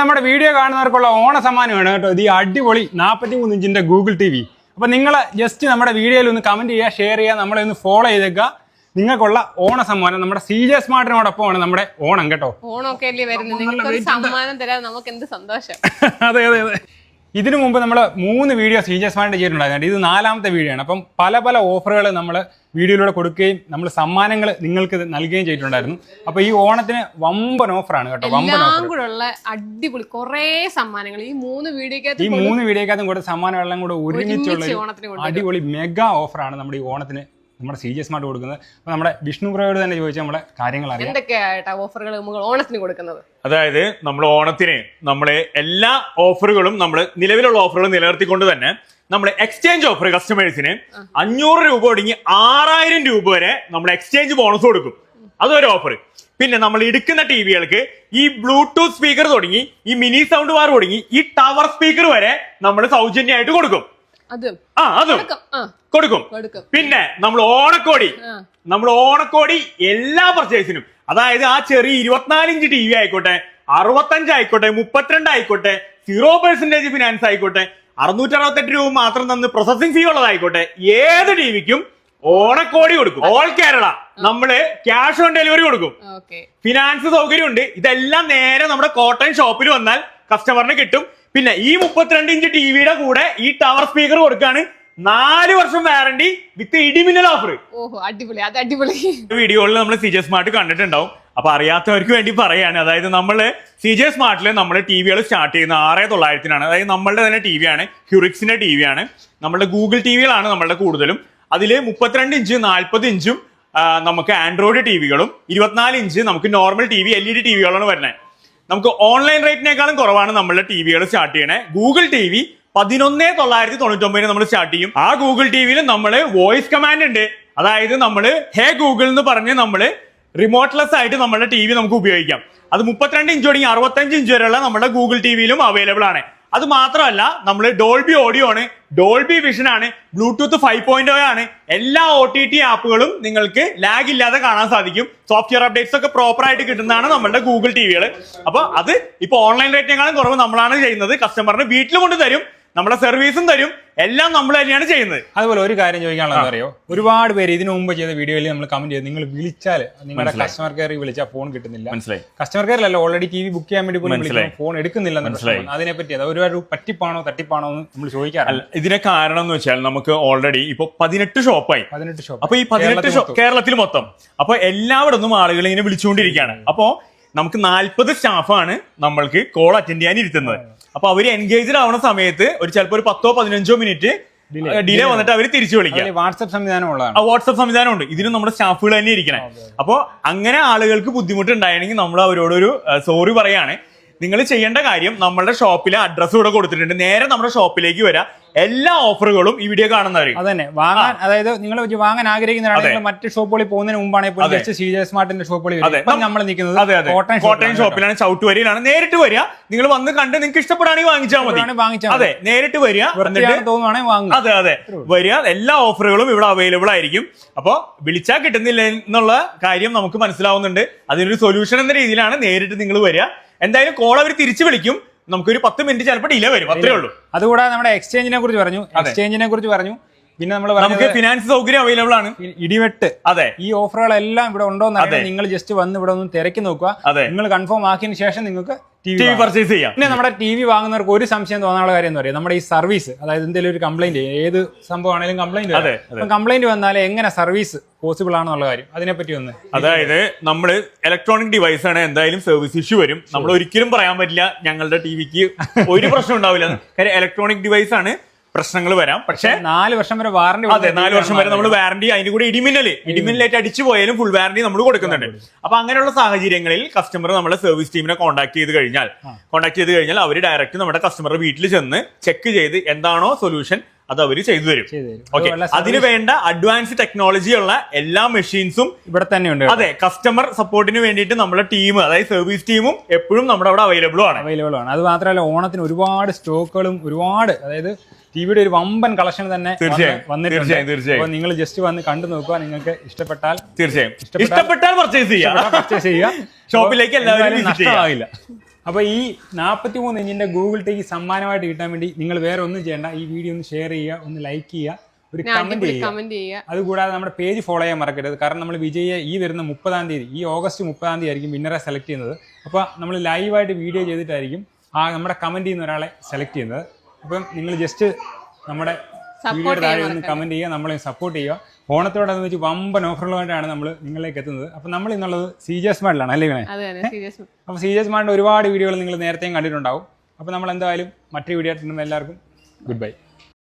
നമ്മുടെ വീഡിയോ കാണുന്നവർക്കുള്ള ഓണ സമ്മാനമാണ് കേട്ടോ. ഇത് ഈ അടിപൊളി നാൽപ്പത്തി മൂന്ന് ഇഞ്ചിന്റെ ഗൂഗിൾ ടി വി. അപ്പൊ നിങ്ങൾ ജസ്റ്റ് നമ്മുടെ വീഡിയോയിൽ ഒന്ന് കമന്റ് ചെയ്യുക ഷെയർ ചെയ്യുക നമ്മളെ ഒന്ന് ഫോളോ ചെയ്തേക്കുക. നിങ്ങൾക്കുള്ള ഓണ സമ്മാനം നമ്മുടെ സി ജെ സ്മാർട്ടിനോടൊപ്പമാണ് നമ്മുടെ ഓണം കേട്ടോ. ഓണമൊക്കെ അല്ലേ വരുന്നത്? സമ്മാനം തരാൻ നമുക്ക് എന്ത് സന്തോഷം? അതെ അതെ അതെ. ഇതിനു മുമ്പ് നമ്മൾ മൂന്ന് വീഡിയോ സി ജെ സ്മാർട്ട് ചെയ്തിട്ടുണ്ടായിരുന്നു. ഇത് നാലാമത്തെ വീഡിയോ ആണ്. അപ്പം പല പല ഓഫറുകൾ നമ്മൾ വീഡിയോയിലൂടെ കൊടുക്കുകയും നമ്മൾ സമ്മാനങ്ങൾ നിങ്ങൾക്ക് നൽകുകയും ചെയ്തിട്ടുണ്ടായിരുന്നു. അപ്പോൾ ഈ ഓണത്തിന് വമ്പൻ ഓഫറാണ് കേട്ടോ. വമ്പൻ എല്ലാം ഓഫർ അടിപൊളി കുറേ സമ്മാനങ്ങൾ. ഈ മൂന്ന് ഈ വീഡിയോക്കകത്ത് മൂന്ന് വീഡിയോക്കകത്തും കൂടെ സമ്മാനമെല്ലാം കൂടെ ഒരുമിച്ചുള്ള. അടിപൊളി മെഗാ ഓഫറാണ് നമ്മുടെ ഈ ഓണത്തിന് നമ്മുടെ സി ജി സ്മാർട്ട് കൊടുക്കുന്നത്. അപ്പോൾ നമ്മുടെ വിഷ്ണു പ്രോയോട് തന്നെ ചോദിച്ചാൽ നമ്മുടെ കാര്യങ്ങൾ അറിയാം. എന്തൊക്കെയായിട്ടാ ഓഫറുകൾ നമുക്ക് ഓണത്തിന് കൊടുക്കുന്നത്? അതായത് നമ്മൾ ഓണത്തിന് നമ്മളെ എല്ലാ ഓഫറുകളും നമ്മൾ നിലവിലുള്ള ഓഫറുകൾ നിലനിർത്തിക്കൊണ്ട് തന്നെ നമ്മൾ എക്സ്ചേഞ്ച് ഓഫർ കസ്റ്റമേഴ്സിന് അഞ്ഞൂറ് രൂപ ഒടുങ്ങി ആറായിരം രൂപ വരെ നമ്മൾ എക്സ്ചേഞ്ച് ബോണസ് കൊടുക്കും. അതൊരു ഓഫർ പിന്നെ നമ്മൾ എടുക്കുന്ന ടി വികൾക്ക് ഈ ബ്ലൂടൂത്ത് സ്പീക്കർ തുടങ്ങി ഈ മിനി സൗണ്ട് ബാർ തുടങ്ങി ഈ ടവർ സ്പീക്കർ വരെ നമ്മൾ സൗജന്യമായിട്ട് കൊടുക്കും. ആ അതും. കൊടുക്കും. പിന്നെ നമ്മൾ ഓണക്കോടി. നമ്മൾ ഓണക്കോടി എല്ലാ പർച്ചേസിനും അതായത് ആ ചെറിയ ഇരുപത്തിനാലിഞ്ച് ടി വി ആയിക്കോട്ടെ അറുപത്തഞ്ച് ആയിക്കോട്ടെ മുപ്പത്തിരണ്ട് ആയിക്കോട്ടെ സീറോ പെർസെന്റേജ് ഫിനാൻസ് ആയിക്കോട്ടെ അറുന്നൂറ്റി അറുപത്തെട്ട് രൂപ മാത്രം തന്ന് പ്രോസസിംഗ് ഫീ ഉള്ളതായിക്കോട്ടെ ഏത് ടിവിക്കും ഓണക്കോടി കൊടുക്കും. ഓൾ കേരള നമ്മൾ ക്യാഷ് ഓൺ ഡെലിവറി കൊടുക്കും. ഫിനാൻസ് സൗകര്യം ഉണ്ട് ഇതെല്ലാം നേരെ നമ്മുടെ കോട്ടൺ ഷോപ്പിൽ വന്നാൽ കസ്റ്റമറിന് കിട്ടും. പിന്നെ ഈ മുപ്പത്തിരണ്ട് ഇഞ്ച് ടിവിയുടെ കൂടെ ഈ ടവർ സ്പീക്കർ കൊടുക്കാണ്. നാല് വർഷം വാറണ്ടി വിത്ത് ഇടിമിന്നൽ ഓഫർ ഓഹോ അടിപൊളി അത് അടിപൊളി. വീഡിയോയിൽ നമ്മൾ സി ജെ സ്മാർട്ട് കണ്ടിട്ടുണ്ടാവും. അപ്പൊ അറിയാത്തവർക്ക് വേണ്ടി പറയാണ്. അതായത് നമ്മൾ സി ജെ സ്മാർട്ടിൽ നമ്മൾ ടി വികൾ സ്റ്റാർട്ട് ചെയ്യുന്ന ആറേ തൊള്ളായിരത്തിനാണ്. അതായത് നമ്മളുടെ തന്നെ ടി വി ആണ് ഹ്യൂറിക്സിന്റെ ടി വി ആണ്. നമ്മളുടെ ഗൂഗിൾ ടി വികളാണ് നമ്മളുടെ കൂടുതലും. അതിൽ മുപ്പത്തിരണ്ട് ഇഞ്ച് നാൽപ്പത് ഇഞ്ചും നമുക്ക് ആൻഡ്രോയിഡ് ടി വികളും ഇരുപത്തിനാല് ഇഞ്ച് നമുക്ക് normal T V L E D T വികളാണ് വരുന്നത്. നമുക്ക് ഓൺലൈൻ റേറ്റിനേക്കാളും കുറവാണ് നമ്മളുടെ ടി വികൾ സ്റ്റാർട്ട് ചെയ്യണേ. ഗൂഗിൾ ടി വി പതിനൊന്ന് തൊള്ളായിരത്തി തൊണ്ണൂറ്റി ഒമ്പതിന് നമ്മൾ സ്റ്റാർട്ട് ചെയ്യും. ആ ഗൂഗിൾ ടി വിയിൽ നമ്മൾ വോയിസ് കമാൻഡ് ഉണ്ട്. അതായത് നമ്മൾ ഹേ ഗൂഗിൾ എന്ന് പറഞ്ഞ് നമ്മൾ റിമോട്ട്ലെസ് ആയിട്ട് നമ്മുടെ ടി വി നമുക്ക് ഉപയോഗിക്കാം. അത് മുപ്പത്തിരണ്ട് ഇഞ്ച് തുടങ്ങി അറുപത്തഞ്ച് ഇഞ്ച് വരെയുള്ള നമ്മുടെ ഗൂഗിൾ ടി വിയിലും അവൈലബിൾ ആണ്. അത് മാത്രമല്ല നമ്മൾ ഡോൾബി ഓഡിയോ ആണ്. ഡോൾബി വിഷൻ ആണ് ബ്ലൂടൂത്ത് ഫൈവ് പോയിന്റ് ആണ്. എല്ലാ ഒ ടി ടി ആപ്പുകളും നിങ്ങൾക്ക് ലാഗ് ഇല്ലാതെ കാണാൻ സാധിക്കും. സോഫ്റ്റ്വെയർ അപ്ഡേറ്റ്സ് ഒക്കെ പ്രോപ്പർ ആയിട്ട് കിട്ടുന്നതാണ് നമ്മുടെ ഗൂഗിൾ ടി വികൾ അപ്പൊ അത് ഇപ്പൊ ഓൺലൈൻ റേറ്റിനേക്കാളും കുറവ് നമ്മളാണ് ചെയ്യുന്നത്. കസ്റ്റമറിന് വീട്ടിൽ കൊണ്ട് തരും. നമ്മുടെ സർവീസും തരും. എല്ലാം നമ്മൾ തന്നെയാണ് ചെയ്യുന്നത്. അതുപോലെ ഒരു കാര്യം ചോദിക്കാനുള്ളത് അറിയോ? ഒരുപാട് പേര് ഇതിനു മുമ്പ് ചെയ്ത വീഡിയോയിൽ നമ്മൾ കമന്റ് ചെയ്ത്. നിങ്ങൾ വിളിച്ചാൽ നിങ്ങളുടെ കസ്റ്റമർ കെയറിൽ വിളിച്ചാൽ ഫോൺ കിട്ടുന്നില്ല. മനസ്സിലായി. കസ്റ്റമർ കെയറിലല്ല ഓൾറെഡി ടി വി ബുക്ക് ചെയ്യാൻ വേണ്ടി പോലും മനസ്സിലായി. വിളിക്കുമ്പോൾ ഫോൺ എടുക്കുന്നില്ല അതിനെ പറ്റി അത് ഒരുപാട് പറ്റിപ്പാണോ തട്ടിപ്പാണോ എന്ന് നമ്മൾ ചോദിക്കാറില്ല. അല്ല ഇതിന്റെ കാരണം എന്ന് വെച്ചാൽ നമുക്ക് ഓൾറെഡി ഇപ്പൊ പതിനെട്ട് ഷോപ്പായി പതിനെട്ട് ഷോപ്പ് അപ്പൊ ഈ പതിനെട്ട് ഷോപ്പ് കേരളത്തിൽ മൊത്തം. അപ്പൊ എല്ലായിടത്തും ആളുകൾ ഇങ്ങനെ വിളിച്ചുകൊണ്ടിരിക്കുകയാണ്. അപ്പോ നമുക്ക് നാല്പത് സ്റ്റാഫാണ് നമ്മൾക്ക് കോൾ അറ്റൻഡ് ചെയ്യാൻ ഇരുത്തുന്നത് അപ്പൊ അവർ എൻഗേജ്ഡ് ആവുന്ന സമയത്ത് ഒരു ചിലപ്പോൾ ഒരു പത്തോ പതിനഞ്ചോ മിനിറ്റ് ഡിലേ വന്നിട്ട് അവർ തിരിച്ചു വിളിക്കാം വാട്സ്ആപ്പ് സംവിധാനം ഉള്ളതാണ് ആ വാട്സപ്പ് സംവിധാനം ഉണ്ട് ഇതിനും നമ്മുടെ സ്റ്റാഫുകൾ തന്നെ ഇരിക്കണേ. അപ്പോൾ അങ്ങനെ ആളുകൾക്ക് ബുദ്ധിമുട്ട് ഉണ്ടായിരുന്നെങ്കിൽ നമ്മൾ അവരോടൊരു സോറി പറയാണ്. നിങ്ങൾ ചെയ്യേണ്ട കാര്യം നമ്മളുടെ ഷോപ്പിലെ അഡ്രസ്സ് ഇവിടെ കൊടുത്തിട്ടുണ്ട്. നേരെ നമ്മുടെ ഷോപ്പിലേക്ക് വരാം. എല്ലാ ഓഫറുകളും ഈ വീഡിയോ കാണുന്നവർ അതന്നെ. വാങ്ങാൻ അതായത് നിങ്ങൾ വാങ്ങാൻ ആഗ്രഹിക്കുന്നവരാണെങ്കിൽ മറ്റ് ഷോപ്പുകളിൽ പോകുന്നതിന് മുമ്പാണ് ജസ്റ്റ് സ്മാർട്ടിന്റെ ഷോപ്പുകളിൽ. നമ്മൾ നിൽക്കുന്നത് കോട്ടയം വരിയിലാണ് ഷോപ്പിലാണ് ചൗട്ടുവരിയിലാണ്. നേരിട്ട് വരിക. നിങ്ങൾ വന്ന് കണ്ട് നിങ്ങൾക്ക് ഇഷ്ടപ്പെടുകയാണെങ്കിൽ വാങ്ങിച്ചാൽ മതി. വാങ്ങിച്ചാൽ അതെ. നേരിട്ട് വരിക. തോന്നുവാണെങ്കിൽ അതെ അതെ. വരിക. എല്ലാ ഓഫറുകളും ഇവിടെ അവൈലബിൾ ആയിരിക്കും. അപ്പോൾ വിളിച്ചാൽ കിട്ടുന്നില്ല എന്നുള്ള കാര്യം നമുക്ക് മനസ്സിലാവുന്നുണ്ട്. അതിനൊരു സൊല്യൂഷൻ എന്ന രീതിയിലാണ് നേരിട്ട് നിങ്ങൾ വരിക. എന്തായാലും കോൾ അവർ തിരിച്ചു വിളിക്കും. നമുക്കൊരു പത്ത് മിനിറ്റ് ചിലപ്പോൾ ഡിലേ വരും. അത്രേ ഉള്ളൂ. അതുകൂടാതെ നമ്മുടെ എക്സ്ചേഞ്ചിനെ കുറിച്ച് പറഞ്ഞു. എക്സ്ചേഞ്ചിനെ കുറിച്ച് പറഞ്ഞു. പിന്നെ നമ്മൾ നമുക്ക് ഫിനാൻസ് സൗകര്യം അവൈലബിൾ ആണ്. ഇടിവെട്ട്. അതെ. ഈ ഓഫറുകളെല്ലാം ഇവിടെ ഉണ്ടോ എന്ന് നിങ്ങൾ ജസ്റ്റ് വന്ന് ഇവിടെ ഒന്ന് തിരക്കി നോക്കുക. അതെ. നിങ്ങൾ കൺഫേം ആക്കിയതിനു ശേഷം നിങ്ങൾക്ക് ടി വി പർച്ചേസ് ചെയ്യാം. പിന്നെ നമ്മുടെ ടി വി വാങ്ങുന്നവർക്ക് ഒരു സംശയം തോന്നാനുള്ള കാര്യം എന്ന് പറയാം. നമ്മുടെ ഈ സർവീസ് അതായത് എന്തെങ്കിലും ഒരു കംപ്ലൈന്റ് ഏത് സംഭവമാണെങ്കിലും കംപ്ലൈന്റ് അതെ. കംപ്ലൈന്റ് വന്നാൽ എങ്ങനെ സർവീസ് പോസിബിൾ ആണെന്നുള്ള കാര്യം. അതിനെപ്പറ്റി ഒന്ന് അതായത് നമ്മൾ ഇലക്ട്രോണിക് ഡിവൈസ് ആണ് എന്തായാലും സർവീസ് ഇഷ്യൂ വരും. നമ്മൾ ഒരിക്കലും പറയാൻ പറ്റില്ല ഞങ്ങളുടെ ടി വിക്ക് ഒരു പ്രശ്നം ഉണ്ടാവില്ല. കാര്യം ഇലക്ട്രോണിക് ഡിവൈസ് ആണ് പ്രശ്നങ്ങൾ വരാം. പക്ഷേ നാല് വർഷം വരെ വാറണ്ടി അതെ നാല് വർഷം വരെ നമ്മൾ വാറണ്ടി അതിന്റെ കൂടെ ഇടിമിന്നൽ. ഇടിമിന്നലായിട്ട് അടിച്ചു പോയാലും ഫുൾ വാറണ്ടി നമ്മൾ കൊടുക്കുന്നുണ്ട്. അപ്പൊ അങ്ങനെയുള്ള സാഹചര്യങ്ങളിൽ കസ്റ്റമർ നമ്മുടെ സർവീസ് ടീമിനെ കോൺടാക്ട് ചെയ്ത് കഴിഞ്ഞാൽ കോൺടാക്ട് ചെയ്ത് കഴിഞ്ഞാൽ അവർ ഡയറക്റ്റ് നമ്മുടെ കസ്റ്റമറുടെ വീട്ടിൽ ചെന്ന് ചെക്ക് ചെയ്ത് എന്താണോ സൊല്യൂഷൻ അത് അവർ ചെയ്തു തരും. ഓക്കെ അതിന് വേണ്ട അഡ്വാൻസ് ടെക്നോളജി ഉള്ള എല്ലാ മെഷീൻസും ഇവിടെ തന്നെ ഉണ്ട് അതെ കസ്റ്റമർ സപ്പോർട്ടിന് വേണ്ടിയിട്ട് നമ്മുടെ ടീം അതായത് സർവീസ് ടീമും എപ്പോഴും നമ്മുടെ അവിടെ അവൈലബിൾ ആണ്. അവൈലബിൾ ആണ്. അത് മാത്രമല്ല ഓണത്തിന് ഒരുപാട് സ്റ്റോക്കുകളും ഒരുപാട് അതായത് ടിവിയുടെ ഒരു വമ്പൻ കളക്ഷൻ തന്നെ തീർച്ചയായും, വന്നിട്ടുണ്ട്. അപ്പോൾ നിങ്ങൾ ജസ്റ്റ് വന്ന് കണ്ടു നോക്കുക. നിങ്ങൾക്ക് ഇഷ്ടപ്പെട്ടാൽ തീർച്ചയായും. ഇഷ്ടപ്പെട്ടാൽ- പർച്ചേസ് ചെയ്യാം. പർച്ചേസ് ചെയ്യുക. ഷോപ്പിലേക്ക് എല്ലാവരും. നഷ്ടമാകില്ല അപ്പോൾ ഈ നാൽപ്പത്തി മൂന്ന് ഇഞ്ചിന്റെ ഗൂഗിൾ ടേക്ക് സമ്മാനമായിട്ട് കിട്ടാൻ വേണ്ടി നിങ്ങൾ വേറെ ഒന്നും ചെയ്യേണ്ട. ഈ വീഡിയോ ഒന്ന് ഷെയർ ചെയ്യുക ഒന്ന് ലൈക്ക് ചെയ്യുക ഒരു ചെയ്യുക. കമന്റ് ചെയ്യുക. അതുകൂടാതെ നമ്മുടെ പേജ് ഫോളോ ചെയ്യാൻ മറക്കരുത്. കാരണം നമ്മൾ വിജയെ ഈ വരുന്ന മുപ്പതാം തീയതി ഈ ഓഗസ്റ്റ് മുപ്പതാം തീയതി ആയിരിക്കും വിന്നറെ സെലക്ട് ചെയ്യുന്നത്. അപ്പോൾ നമ്മൾ ലൈവായിട്ട് വീഡിയോ ചെയ്തിട്ടായിരിക്കും ആ നമ്മുടെ കമന്റ് ചെയ്യുന്ന ഒരാളെ സെലക്ട് ചെയ്യുന്നത്. അപ്പം നിങ്ങൾ ജസ്റ്റ് നമ്മുടെ വീഡിയോയുടെ താഴെ ഒന്ന് കമന്റ് ചെയ്യുക നമ്മളെ സപ്പോർട്ട് ചെയ്യുക. ഓണത്തോടെ വെച്ച് വമ്പൻ ഓഫറുകളുമായിട്ടാണ് നമ്മൾ നിങ്ങളിലേക്ക് എത്തുന്നത്. അപ്പം നമ്മൾ ഇന്നുള്ളത് സി ജി എസ് മാഡിലാണ് അല്ലേ വേണേ അപ്പോൾ സി ജി എസ് മാഡിന്റെ ഒരുപാട് വീഡിയോകൾ നിങ്ങൾ നേരത്തെയും കണ്ടിട്ടുണ്ടാവും. അപ്പോൾ നമ്മൾ എന്തായാലും മറ്റൊരു വീഡിയോ എല്ലാവർക്കും ഗുഡ് ബൈ